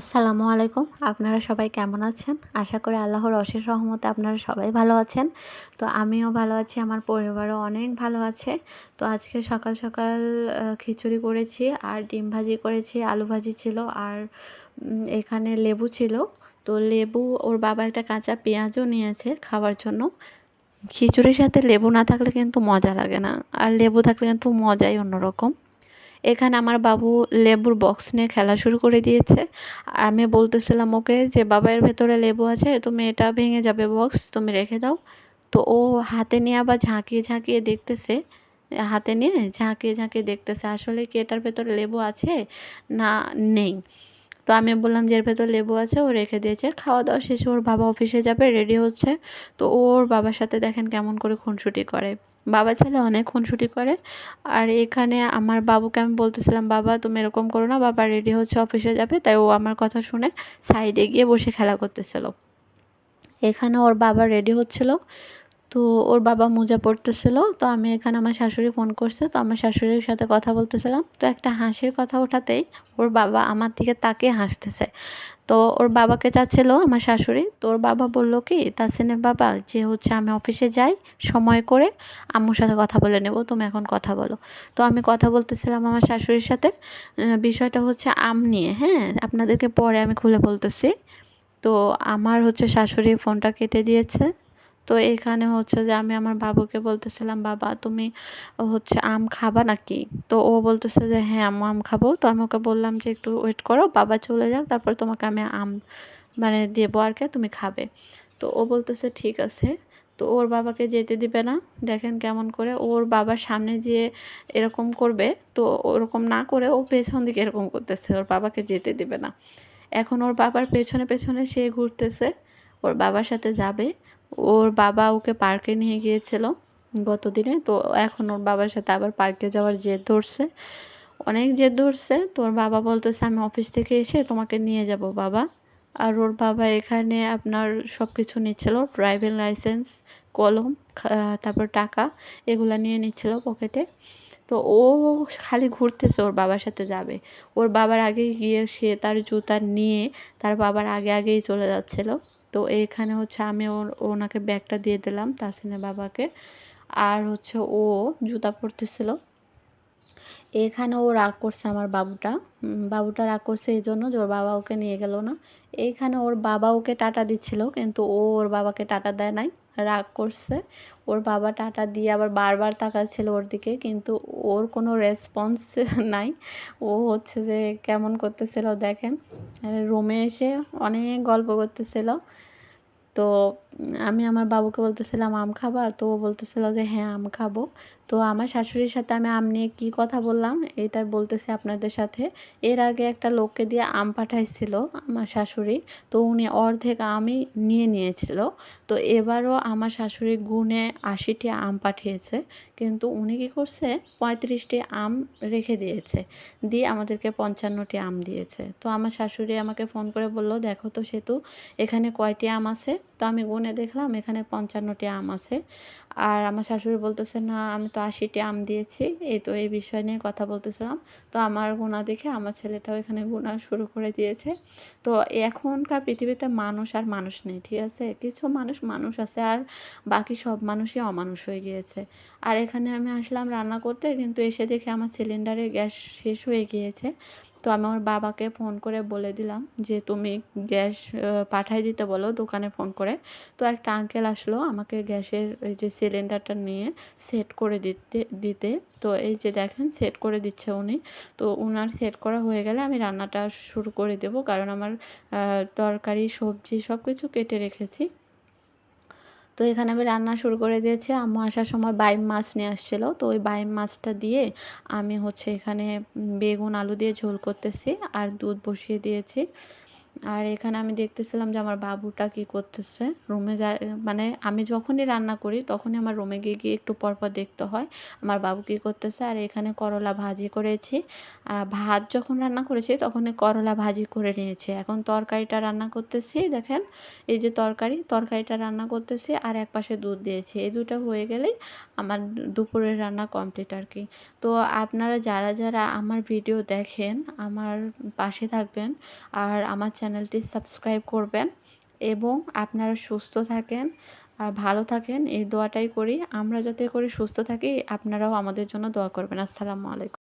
আসসালামু আলাইকুম। আপনারা সবাই কেমন আছেন? আশা করি আল্লাহর অশেষ রহমতে আপনারা সবাই ভালো আছেন। তো আমিও ভালো আছি, আমার পরিবারও অনেক ভালো আছে। তো আজকে সকাল সকাল খিচুড়ি করেছি, আর ডিম ভাজি করেছি, আলু ভাজি ছিল, আর এখানে লেবু ছিল। তো লেবু, ওর বাবা একটা কাঁচা পেঁয়াজও নিয়েছে খাওয়ার জন্য। খিচুড়ির সাথে লেবু না থাকলে কিন্তু মজা লাগে না, আর লেবু থাকলে কিন্তু মজাই অন্যরকম। এখানে আমার বাবু লেবুর বক্স নিয়ে খেলা শুরু করে দিয়েছে। আমি বলতেছিলাম, ওকে, যে বাবা এর ভেতরে লেবু আছে, তুমি এটা ভেঙে যাবে বক্স তুমি রেখে দাও। তো ও হাতে নিয়ে আবার ঝাঁকিয়ে ঝাঁকিয়ে দেখতেছে, হাতে নিয়ে ঝাঁকিয়ে ঝাঁকিয়ে দেখতেছে, আসলে কি এটার ভেতরে লেবু আছে না নেই? তো আমি বললাম, যে এর ভেতর লেবু আছে, ও রেখে দিয়েছে, খাওয়া দাওয়া শেষে ওর বাবা অফিসে যাবে রেডি হচ্ছে। তো ওর বাবার সাথে দেখেন কেমন করে খুনসুটি করে। বাবা ছেলে অনেক খুনসুটি করে। আর এখানে আমার বাবুকে আমি বলতেছিলাম, বাবা, তুমি এরকম করো না, বাবা রেডি হচ্ছে, অফিসে যাবে। তাই ও আমার কথা শুনে সাইডে গিয়ে বসে খেলা করতেছিল। এখানে ওর বাবা রেডি হচ্ছিল। তো ওর বাবা মোজা পড়তেছিল তো আমি এখানে আমার শাশুড়ি ফোন করছে, তো আমার শাশুড়ির সাথে কথা বলতেছিলাম। তো একটা হাসির কথা ওঠাতেই ওর বাবা আমার দিকে তাকে হাসতেছে। তো ওর বাবাকে চাচ্ছিল আমার শাশুড়ি, তো ওর বাবা বলল কি, তাসিনের বাবা, যে হচ্ছে আমি অফিসে যাই, সময় করে আম্মুর সাথে কথা বলে নেব, তুমি এখন কথা বলো। তো আমি কথা বলতেছিলাম আমার শাশুড়ির সাথে। বিষয়টা হচ্ছে আম নিয়ে হ্যাঁ আপনাদেরকে পরে আমি খুলে বলতেছি। তো আমার হচ্ছে শাশুড়ি ফোনটা কেটে দিয়েছে। তো এখানে হচ্ছে যে আমি আমার বাবুকে বলতেছিলাম, বাবা, তুমি হচ্ছে আম খাবা নাকি? তো ও বলতেছে যে হ্যাঁ আম্মু আম খাব। তো আমি ওকে বললাম যে, একটু ওয়েট করো, বাবা চলে যাক, তারপর তোমাকে আমি আম মানে দেবো আর কি তুমি খাবে। তো ও বলতেছে, ঠিক আছে। তো ওর বাবাকে যেতে দিবে না। দেখেন কেমন করে ওর বাবার সামনে যেয়ে এরকম করবে, তো ওরকম না করে ও পেছন দিকে এরকম করতেছে, ওর বাবাকে যেতে দিবে না। এখন ওর বাবার পেছনে পেছনে সে ঘুরতেছে, ওর বাবার সাথে যাবে। ওর বাবা ওকে পার্কে নিয়ে গিয়েছিল গতদিনে, তো এখন ওর বাবার সাথে আবার পার্কে যাওয়ার জেদ ধরছে। অনেক জেদ ধরছে। তো ওর বাবা বলতেছে, আমি অফিস থেকে এসে তোমাকে নিয়ে যাব, বাবা। আর ওর বাবা এখানে আপনার সব কিছু নিচ্ছিল, ড্রাইভিং লাইসেন্স, কলম তারপর টাকা, এগুলো নিয়ে নিচ্ছিল পকেটে। তো ও খালি ঘুরতেছে, ওর বাবার সাথে যাবে। ওর বাবার আগে গিয়ে সে তার জুতা নিয়ে তার বাবার আগে আগেই চলে যাচ্ছিল। তো এখানে হচ্ছে আমি ওর, ওনাকে ব্যাগটা দিয়ে দিলাম তাসিনের বাবাকে। আর হচ্ছে ও জুতা পরতেছিল। এখানে ও রাগ করছে আমার বাবুটা। বাবুটা রাগ করছে এই জন্য যে ওর বাবা ওকে নিয়ে গেল না। এইখানে ওর বাবা ওকে টাটা দিচ্ছিল, কিন্তু ও ওর বাবাকে টাটা দেয় নাই, রাগ করছে। ওর বাবা টাটা দিয়ে আবার বারবার তাকাচ্ছিল ওর দিকে, কিন্তু ওর কোনো রেসপন্স নাই। ও হচ্ছে যে কেমন করতেছিল দেখেন। রুমে এসে অনেক গল্প করতেছিল। তো আমি আমার বাবুকে বলতেছিলাম, আম খাবা? তো ও বলতেছিল যে হ্যাঁ আম খাব। তো আমার শাশুড়ির সাথে আমি আম নিয়ে কী কথা বললাম? এটা বলতেছি আপনাদের সাথে। এর আগে একটা লোককে দিয়ে আম পাঠাইছিল আমার শাশুড়ি। তো উনি অর্ধেক আমই নিয়ে নিয়েছিল। তো এবারও আমার শাশুড়ি গুনে আশিটি আম পাঠিয়েছে। কিন্তু উনি কী করছে? পঁয়ত্রিশটি আম রেখে দিয়েছে। দিয়ে আমাদেরকে পঞ্চান্নটি আম দিয়েছে। তো আমার শাশুড়ি আমাকে ফোন করে বলল, দেখো তো সেতু, এখানে কয়টি আম আছে? তো আমি গুনে দেখলাম এখানে পঞ্চান্নটি আম আছে। আর আমার শাশুড়ি বলতেছে, না, আমি তো আশিটি আম দিয়েছি। এই তো এই বিষয় নিয়ে কথা বলতেছিলাম। তো আমার গোনা দেখে আমার ছেলেটাও এখানে গোনা শুরু করে দিয়েছে। তো এখনকার পৃথিবীতে মানুষ আর মানুষ নেই, ঠিক আছে? কিছু মানুষ মানুষ আছে আর বাকি সব মানুষই অমানুষ হয়ে গিয়েছে। আর এখানে আমি আসলাম রান্না করতে, কিন্তু এসে দেখে আমার সিলিন্ডারের গ্যাস শেষ হয়ে গিয়েছে। তো আমি আমার বাবাকে ফোন করে বলে দিলাম যে, তুমি গ্যাস পাঠাই দিতে বলো দোকানে ফোন করে। তো একটা আঙ্কেল আসলো আমাকে গ্যাসের এই যে সিলিন্ডারটা নিয়ে সেট করে দিতে দিতে। তো এই যে দেখেন সেট করে দিচ্ছে উনি। তো ওনার সেট করা হয়ে গেলে আমি রান্নাটা শুরু করে দেব। কারণ আমার তরকারি, সবজি সব কিছু কেটে রেখেছি। তো এখানে আমি রান্না শুরু করে দিয়েছি। আম্মু আসার সময় বাইম মাছ নিয়ে আসছিল। তো ওই বাইম মাছটা দিয়ে আমি হচ্ছে এখানে বেগুন, আলু দিয়ে ঝোল করতেছি। আর দুধ বসিয়ে দিয়েছি। আর এখানে আমি দেখতেছিলাম যে আমার বাবুটা কি করতেছে। রুমে যায় মানে আমি যখনই রান্না করি তখনই আমার রুমে গিয়ে গিয়ে একটু পরপর দেখতে হয় আমার বাবু কী করতেছে। আর এখানে করলা ভাজি করেছি। আর ভাত যখন রান্না করেছি তখনই করলা ভাজি করে নিয়েছি। এখন তরকারিটা রান্না করতেছি, দেখেন, এই যে তরকারি, তরকারিটা রান্না করতেছি আর এক পাশে দুধ দিয়েছি। এই দুটো হয়ে গেলেই আমার দুপুরের রান্না কমপ্লিট আর কি। তো আপনারা যারা যারা আমার ভিডিও দেখেন, আমার পাশে থাকবেন। আর আমার চ্যানেলটি সাবস্ক্রাইব করবেন এবং আপনারা সুস্থ থাকেন আর ভালো থাকেন। এই দোয়াটাই করি। আমরা যাতে করে সুস্থ থাকি, আপনারাও আমাদের জন্য দোয়া করবেন। আসসালামু আলাইকুম।